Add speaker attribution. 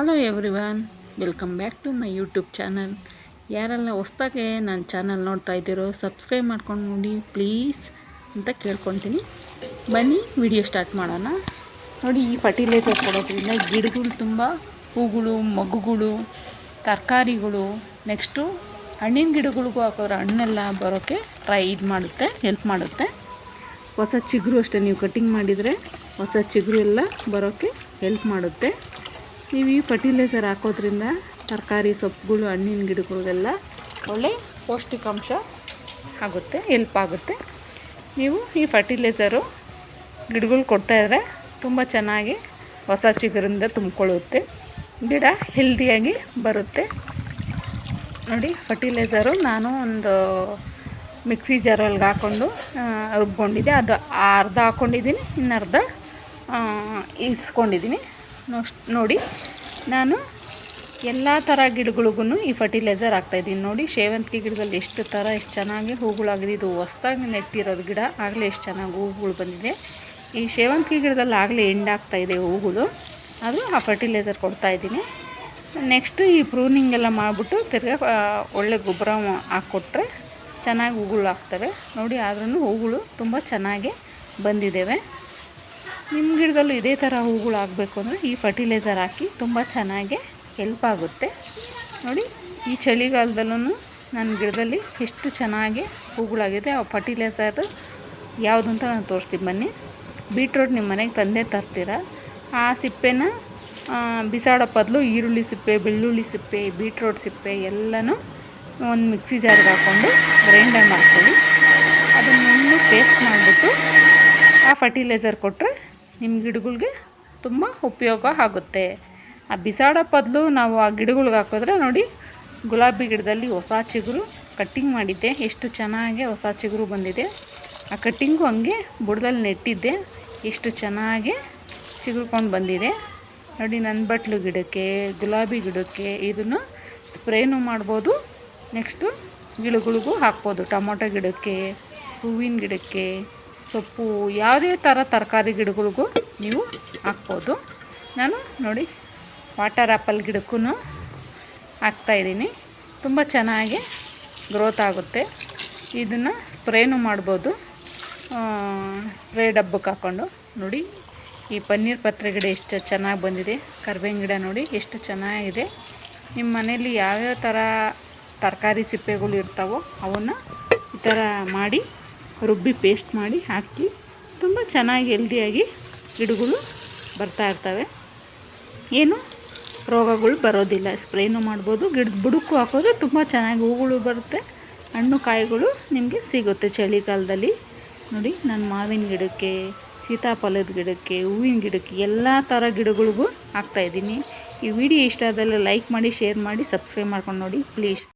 Speaker 1: Hello everyone welcome back to my YouTube channel ಯಾರೆಲ್ಲ ಹೊಸ್ದಾಗೆ ನನ್ನ ಚಾನಲ್ ನೋಡ್ತಾ ಇದ್ದೀರೋ ಸಬ್ಸ್ಕ್ರೈಬ್ ಮಾಡ್ಕೊಂಡು ನೋಡಿ ಪ್ಲೀಸ್ ಅಂತ ಕೇಳ್ಕೊತೀನಿ ಬನ್ನಿ ವಿಡಿಯೋ ಸ್ಟಾರ್ಟ್ ಮಾಡೋಣ. ನೋಡಿ, ಈ ಫರ್ಟಿಲೈಸರ್ ಕೊಡೋದ್ರಿಂದ ಗಿಡಗಳು ತುಂಬ ಹೂಗಳು ಮಗುಗಳು ತರಕಾರಿಗಳು ನೆಕ್ಸ್ಟು ಹಣ್ಣಿನ ಗಿಡಗಳಿಗೂ ಹಾಕೋದ್ರೆ ಹಣ್ಣೆಲ್ಲ ಬರೋಕ್ಕೆ ಟ್ರೈ ಇದು ಮಾಡುತ್ತೆ ಹೆಲ್ಪ್ ಮಾಡುತ್ತೆ. ಹೊಸ ಚಿಗುರು ಅಷ್ಟೇ ನೀವು ಕಟ್ಟಿಂಗ್ ಮಾಡಿದರೆ ಹೊಸ ಚಿಗುರು ಎಲ್ಲ ಬರೋಕ್ಕೆ ಹೆಲ್ಪ್ ಮಾಡುತ್ತೆ. ನೀವು ಈ ಫರ್ಟಿಲೈಸರ್ ಹಾಕೋದ್ರಿಂದ ತರಕಾರಿ, ಸೊಪ್ಪುಗಳು, ಹಣ್ಣಿನ ಗಿಡಗಳಿಗೆಲ್ಲ ಒಳ್ಳೆ ಪೌಷ್ಟಿಕಾಂಶ ಆಗುತ್ತೆ ಹೆಲ್ಪ್ ಆಗುತ್ತೆ. ನೀವು ಈ ಫರ್ಟಿಲೈಸರು ಗಿಡಗಳು ಕೊಡ್ತಾಯಿದ್ರೆ ತುಂಬ ಚೆನ್ನಾಗಿ ಹೊಸ ಚಿಗುರಿಂದ ತುಂಬಿಕೊಳ್ಳುತ್ತೆ. ಗಿಡ ಹೆಲ್ದಿಯಾಗಿ ಬರುತ್ತೆ. ನೋಡಿ ಫರ್ಟಿಲೈಸರು ನಾನು ಒಂದು ಮಿಕ್ಸಿ ಜಾರಲ್ಲಿ ಹಾಕ್ಕೊಂಡು ರುಬ್ಕೊಂಡಿದ್ದೆ. ಅದು ಅರ್ಧ ಹಾಕ್ಕೊಂಡಿದ್ದೀನಿ ಇನ್ನರ್ಧ ಇಸ್ಕೊಂಡಿದ್ದೀನಿ ನೋಡಿ, ನಾನು ಎಲ್ಲ ಥರ ಗಿಡಗಳಿಗೂ ಈ ಫರ್ಟಿಲೈಸರ್ ಹಾಕ್ತಾಯಿದ್ದೀನಿ. ನೋಡಿ, ಸೇವಂತಿಗೆ ಗಿಡದಲ್ಲಿ ಎಷ್ಟು ಥರ, ಎಷ್ಟು ಚೆನ್ನಾಗಿ ಹೂಗಳಾಗಿದೆ. ಇದು ಹೊಸ್ದಾಗಿ ನೆಟ್ಟಿರೋದು ಗಿಡ, ಆಗಲೇ ಎಷ್ಟು ಚೆನ್ನಾಗಿ ಹೂಗಳು ಬಂದಿದೆ. ಈ ಸೇವಂತಿಗೆ ಗಿಡದಲ್ಲಿ ಆಗಲೇ ಎಂಡಾಗ್ತಾಯಿದೆ ಹೂಗಳು. ಅದು ಆ ಫರ್ಟಿಲೈಸರ್ ಕೊಡ್ತಾಯಿದ್ದೀನಿ. ನೆಕ್ಸ್ಟು ಈ ಪ್ರೂನಿಂಗ್ ಎಲ್ಲ ಮಾಡಿಬಿಟ್ಟು ತಿರ್ಗಾ ಒಳ್ಳೆ ಗೊಬ್ಬರ ಹಾಕ್ಕೊಟ್ರೆ ಚೆನ್ನಾಗಿ ಹೂಗಳು ಆಗ್ತವೆ. ನೋಡಿ ಆದ್ರೂ ಹೂಗಳು ತುಂಬ ಚೆನ್ನಾಗಿ ಬಂದಿದ್ದೇವೆ. ನಿಮ್ಮ ಗಿಡದಲ್ಲೂ ಇದೇ ಥರ ಹೂಗಳು ಆಗಬೇಕು ಅಂದರೆ ಈ ಫರ್ಟಿಲೈಸರ್ ಹಾಕಿ ತುಂಬ ಚೆನ್ನಾಗಿ ಹೆಲ್ಪ್ ಆಗುತ್ತೆ. ನೋಡಿ, ಈ ಚಳಿಗಾಲದಲ್ಲೂ ನನ್ನ ಗಿಡದಲ್ಲಿ ಎಷ್ಟು ಚೆನ್ನಾಗಿ ಹೂಗಳಾಗಿದೆ. ಆ ಫರ್ಟಿಲೈಸರ್ ಯಾವುದು ಅಂತ ನಾನು ತೋರಿಸ್ತೀನಿ ಬನ್ನಿ. ಬೀಟ್ರೋಟ್ ನಿಮ್ಮ ಮನೆಗೆ ತಂದೆ ತರ್ತೀರ? ಆ ಸಿಪ್ಪೆನ ಬಿಸಾಡೋ ಬದಲು ಈರುಳ್ಳಿ ಸಿಪ್ಪೆ, ಬೆಳ್ಳುಳ್ಳಿ ಸಿಪ್ಪೆ ಬೀಟ್ರೋಟ್ ಸಿಪ್ಪೆ ಎಲ್ಲನೂ ಒಂದು ಮಿಕ್ಸಿ ಜಾರ್ಗೆ ಹಾಕ್ಕೊಂಡು ಗ್ರೈಂಡರ್ ಮಾಡ್ಕೊಳ್ಳಿ. ಅದನ್ನು ಪೇಸ್ಟ್ ಮಾಡಿಬಿಟ್ಟು ಆ ಫರ್ಟಿಲೈಸರ್ ಕೊಟ್ಟರೆ ನಿಮ್ಮ ಗಿಡಗಳಿಗೆ ತುಂಬ ಉಪಯೋಗ ಆಗುತ್ತೆ. ಆ ಬಿಸಾಡೋ ಬದಲು ನಾವು ಆ ಗಿಡಗಳ್ಗೆ ಹಾಕಿದ್ರೆ ನೋಡಿ, ಗುಲಾಬಿ ಗಿಡದಲ್ಲಿ ಹೊಸ ಚಿಗುರು ಕಟ್ಟಿಂಗ್ ಮಾಡಿದ್ದೆ. ಎಷ್ಟು ಚೆನ್ನಾಗಿ ಹೊಸ ಚಿಗುರು ಬಂದಿದೆ. ಆ ಕಟ್ಟಿಂಗು ಹಂಗೆ ಬುಡದಲ್ಲಿ ನೆಟ್ಟಿದ್ದೆ. ಎಷ್ಟು ಚೆನ್ನಾಗಿ ಚಿಗುರ್ಕೊಂಡು ಬಂದಿದೆ. ನೋಡಿ, ನನ್ನ ಬಟ್ಲು ಗಿಡಕ್ಕೆ, ಗುಲಾಬಿ ಗಿಡಕ್ಕೆ ಇದನ್ನು ಸ್ಪ್ರೇನೂ ಮಾಡ್ಬೋದು. ನೆಕ್ಸ್ಟು ಗಿಡಗಳಿಗೂ ಹಾಕ್ಬೋದು. ಟೊಮೊಟೊ ಗಿಡಕ್ಕೆ, ಹೂವಿನ ಗಿಡಕ್ಕೆ. ಸೊಪ್ಪು, ಯಾವುದೇ ಥರ ತರಕಾರಿ ಗಿಡಗಳಿಗೂ ನೀವು ಹಾಕ್ಬೋದು. ನಾನು ನೋಡಿ ವಾಟರ್ ಆ್ಯಪಲ್ ಗಿಡಕ್ಕೂ ಹಾಕ್ತಾಯಿದ್ದೀನಿ ತುಂಬ ಚೆನ್ನಾಗಿ ಗ್ರೋತ್ ಆಗುತ್ತೆ. ಇದನ್ನು ಸ್ಪ್ರೇನೂ ಮಾಡ್ಬೋದು. ಸ್ಪ್ರೇ ಡಬ್ಬಕ್ಕೆ ಹಾಕ್ಕೊಂಡು ನೋಡಿ. ಈ ಪನ್ನೀರ್ ಪತ್ರೆ ಗಿಡ ಎಷ್ಟು ಚೆನ್ನಾಗಿ ಬಂದಿದೆ. ಕರ್ಬೇವಿನ ಗಿಡ ನೋಡಿ ಎಷ್ಟು ಚೆನ್ನಾಗಿದೆ. ನಿಮ್ಮ ಮನೇಲಿ ಯಾವ್ಯಾವ ಥರ ತರಕಾರಿ ಸಿಪ್ಪೆಗಳು ಇರ್ತಾವೋ ಅವನ್ನು ಈ ಥರ ಮಾಡಿ ರುಬ್ಬಿ ಪೇಸ್ಟ್ ಮಾಡಿ ಹಾಕಿ ತುಂಬ ಚೆನ್ನಾಗಿ ಹೆಲ್ದಿಯಾಗಿ ಗಿಡಗಳು ಬರ್ತಾ ಇರ್ತವೆ. ಏನು ರೋಗಗಳು ಬರೋದಿಲ್ಲ. ಸ್ಪ್ರೇನೂ ಮಾಡ್ಬೋದು, ಗಿಡದ ಬುಡಕ್ಕೂ ಹಾಕೋದ್ರೆ ತುಂಬ ಚೆನ್ನಾಗಿ ಹೂಗಳು ಬರುತ್ತೆ. ಹಣ್ಣು ಕಾಯಿಗಳು ನಿಮಗೆ ಸಿಗುತ್ತೆ ಚಳಿಗಾಲದಲ್ಲಿ. ನೋಡಿ, ನಾನು ಮಾವಿನ ಗಿಡಕ್ಕೆ, ಸೀತಾಫಲದ ಗಿಡಕ್ಕೆ, ಹೂವಿನ ಗಿಡಕ್ಕೆ ಎಲ್ಲ ಥರ ಗಿಡಗಳಿಗೂ ಹಾಕ್ತಾಯಿದ್ದೀನಿ ಈ ವಿಡಿಯೋ ಇಷ್ಟ ಆದಲ್ಲಿ ಲೈಕ್ ಮಾಡಿ, ಶೇರ್ ಮಾಡಿ, ಸಬ್ಸ್ಕ್ರೈಬ್ ಮಾಡ್ಕೊಂಡು ನೋಡಿ, ಪ್ಲೀಸ್.